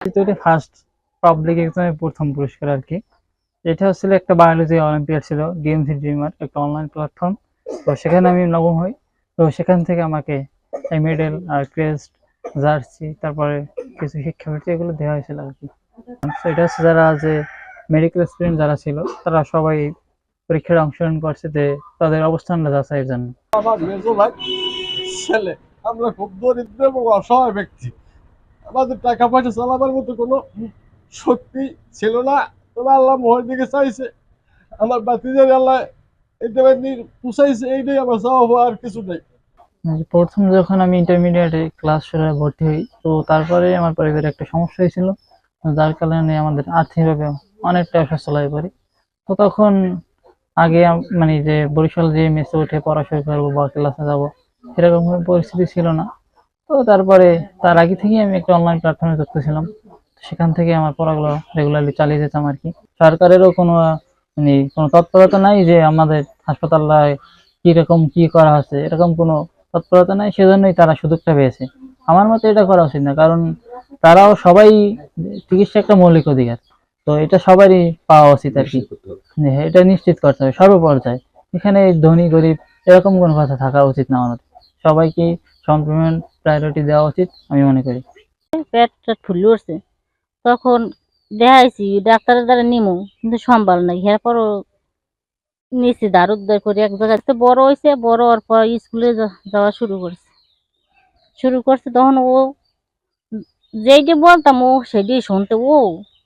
এটা first public এক্সামের প্রথম পুরস্কার আর কি। এটা হচ্ছিল একটা বায়োলজি অলিম্পিয়াড ছিল ডিএমসি ড্রিমার একটা অনলাইন প্ল্যাটফর্ম তো সেখানে আমি নবম হই। তো সেখান থেকে আমাকে এই মেডেল আর ক্রেস্ট জার্সি তারপরে কিছু শিক্ষাবৃত্তি এগুলো দেওয়া হয়েছিল আর কি। এটা হচ্ছে যারা যে মেডিকেল স্টুডেন্ট যারা ছিল, তারা সবাই পরীক্ষায় অংশগ্রহণ করছে যে তাদের অবস্থানটা যাচাইয়ের জন্য। ছেলে। আমরা খুব দরিদ্র এবং অসহায় ব্যক্তি। আমাদের টাকা পয়সা চালাবার মতো কোনো শক্তি ছিল না। তবে আল্লাহ মোহর দিকে চাইছে। আমার বাতিজারি আল্লাহ পুষাইছে, এইটাই আমার চাওয়া হওয়া আর কিছু প্রথম যখন আমি ইন্টারমিডিয়েটে ক্লাস শুরু ভর্তি হই, তো তারপরে আমার পরিবারে একটা সমস্যা হয়েছিল। যার কারণে আমাদের আর্থিকভাবে অনেকটা অসচ্ছল হয়ে পড়ি। তো তখন আগে মানে যে বরিশাল যে মেসে উঠে পড়াশোনা করব, বা ক্লাসে যাব সেরকম পরিস্থিতি ছিল না। তো তারপরে তার আগে থেকেই আমি একটা অনলাইন প্ল্যাটফর্মে যুক্ত ছিলাম সেখান থেকে আমার পড়াগুলো রেগুলারলি চালিয়ে যেতাম আর কি সরকারেরও কোনো মানে কোনো তৎপরতা নাই যে আমাদের হাসপাতালে কীরকম কি করা হচ্ছে এরকম কোনো তৎপরতা নাই সেজন্যই তারা সুযোগটা পেয়েছে। আমার মতে এটা করা উচিত না কারণ তারাও সবাই চিকিৎসা একটা মৌলিক অধিকার। তো এটা সবারই পাওয়া উচিত আর কি হ্যাঁ, এটা নিশ্চিত করতে হবে সর্বপর্যায়ে। এখানে ধনী গরিব এরকম কোনো কথা থাকা উচিত না মতে। সবাইকে সমান প্রায়োরিটি দেওয়া উচিত, আমি মনে করি। পেট টেট ফুলে উঠছে। তখন দেখাইছি, ডাক্তারের দ্বারা নিমু, কিন্তু সম্ভব নাই। এরপরও নিচে দার উদ্ধার করে এক জায়গায়। তো বড় হয়েছে বড় হওয়ার পর স্কুলে যাওয়া শুরু করছে। শুরু করছে তখন ও যেইটি বলতাম, ও সেটাই শুনতে, ও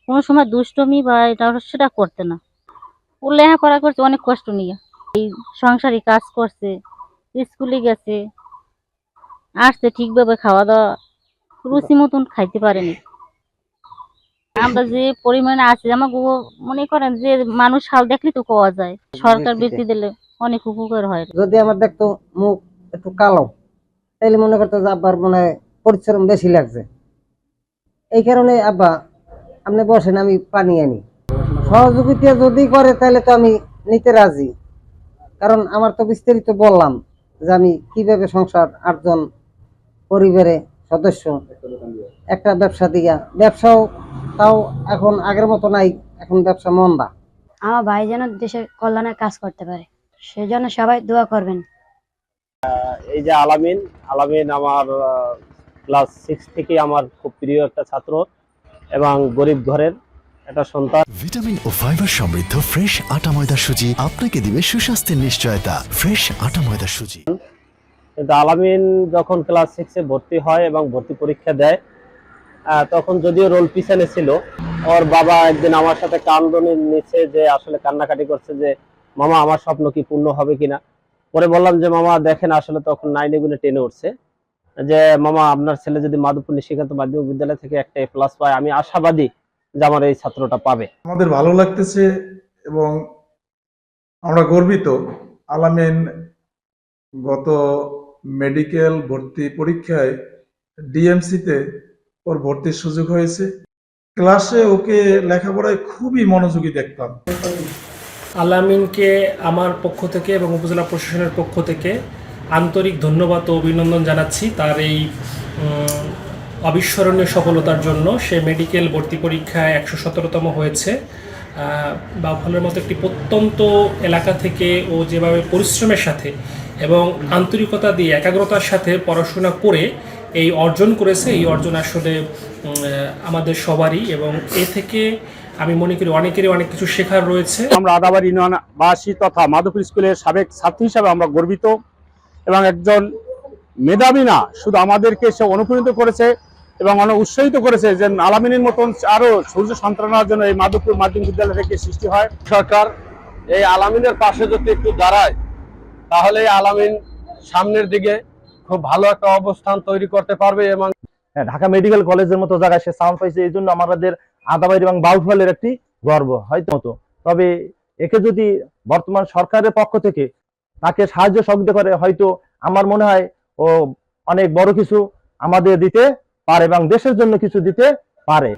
কোনো সময় দুষ্টমি বা এটা সেটা করতে না। ও লেখাপড়া করছে, অনেক কষ্ট নিয়ে। এই সংসারে কাজ করছে, স্কুলে গেছে। আসছে ঠিকভাবে খাওয়া দাওয়া রুচি মতন খাইতে পারেনি। আমরা যে পরিমাণে আছি আমার মনে করেন যে মানুষ হাল দেখলে তো পাওয়া যায়। সরকার বৃত্তি দিলে অনেক উপকার হয়। যদি আমার দেখতো মুখ একটু কালো তাইলে মনে করতো যে আব্বার মনে পরিশ্রম বেশি লাগছে। এই কারণে আব্বা আপনি বসেন আমি পানি আনি। সহযোগিতা যদি করে তাহলে তো আমি নিতে রাজি। কারণ আমার তো বিস্তারিত বললাম যে আমি কীভাবে সংসার আটজন পরিবারে সদস্য। একটা ব্যবসা দিয়া। ব্যবসাও তাও এখন আগের মতো নাই এখন ব্যবসা মন্দা। আমার ভাই যেন দেশের কল্যাণে কাজ করতে পারে সেজন্য সবাই দোয়া করবেন। এই যে আলামিন আলামিন আমার ক্লাস সিক্স থেকে আমার খুব প্রিয় একটা ছাত্র এবং গরিব ঘরের একটা সন্তান। ভিটামিন ও ফাইবার সমৃদ্ধ ফ্রেশ আটা ময়দা সুজি আপনাকে দিবে সুস্বাস্থ্যের নিশ্চয়তা। ফ্রেশ আটা ময়দা সুজি। কিন্তু আলামিন যখন ক্লাস সিক্সে ভর্তি হয় এবং ভর্তি পরীক্ষা দেয় তখন যদিও রোল পিছনে ছিল, ওর বাবা একদিন আমার সাথে কান্দনি নিচে যে আসলে কান্নাকাটি করছে যে, মামা, আমার স্বপ্ন কি পূর্ণ হবে কিনা? পরে বললাম যে, মামা, দেখেন, আসলে তখন নাইনে গুনে টেনে উঠছে। যে, মামা, আপনার ছেলে যদি মাধবপুর নিশিকান্ত মাধ্যমিক বিদ্যালয় থেকে একটা এ প্লাস পায়, আমি আশাবাদী যে আমার এই ছাত্রটা পাবে। আমাদের ভালো লাগতেছে এবং আমরা গর্বিত। আলামিন গত মেডিকেল ভর্তি পরীক্ষায় ডিএমসিতে ওর ভর্তির সুযোগ হয়েছে। ক্লাসে ওকে লেখাপড়ায় খুবই মনোযোগী দেখতাম। আলামিনকে আমার পক্ষ থেকে এবং উপজেলা প্রশাসনের পক্ষ থেকে আন্তরিক ধন্যবাদ ও অভিনন্দন জানাচ্ছি তার এই অবিস্মরণীয় সফলতার জন্য। সে মেডিকেল ভর্তি পরীক্ষায় একশো সতেরোতম হয়েছে। বাউফলের মতো একটি প্রত্যন্ত এলাকা থেকে ও যেভাবে পরিশ্রমের সাথে এবং আন্তরিকতা দিয়ে একাগ্রতার সাথে পড়াশোনা করে এই অর্জন করেছে। এই অর্জন আসলে আমাদের সবারই এবং এ থেকে আমি মনে করি অনেকেরই অনেক কিছু শেখার রয়েছে। আমরা আদাবার ইউনিয়নবাসী তথা মাধবপুর স্কুলের সাবেক ছাত্রী হিসাবে আমরা গর্বিত এবং একজন মেধাবী না শুধু আমাদেরকে সে অনুপ্রাণিত করেছে এবং অনেক উৎসাহিত করেছে যে আলামিনের মতন আরও সূর্য সন্তানার জন্য এই মাধবপুর মাধ্যমিক বিদ্যালয় থেকে সৃষ্টি হয়। সরকার এই আলামিনের পাশে যদি একটু দাঁড়ায় তাহলে আলামিন সামনের দিকে খুব ভালো একটা অবস্থান তৈরি করতে পারবে এবং হ্যাঁ, ঢাকা মেডিকেল কলেজের মতো জায়গায় সে সাউন্ড পাইছে এই জন্য আমাদের আদাবাড়ি এবং বাউফলের একটি গর্ব হয়তো মতো। তবে একে যদি বর্তমান সরকারের পক্ষ থেকে তাকে সাহায্য সহযোগিতা করে হয়তো আমার মনে হয় ও অনেক বড় কিছু আমাদের দিতে পারে এবং দেশের জন্য কিছু দিতে পারে।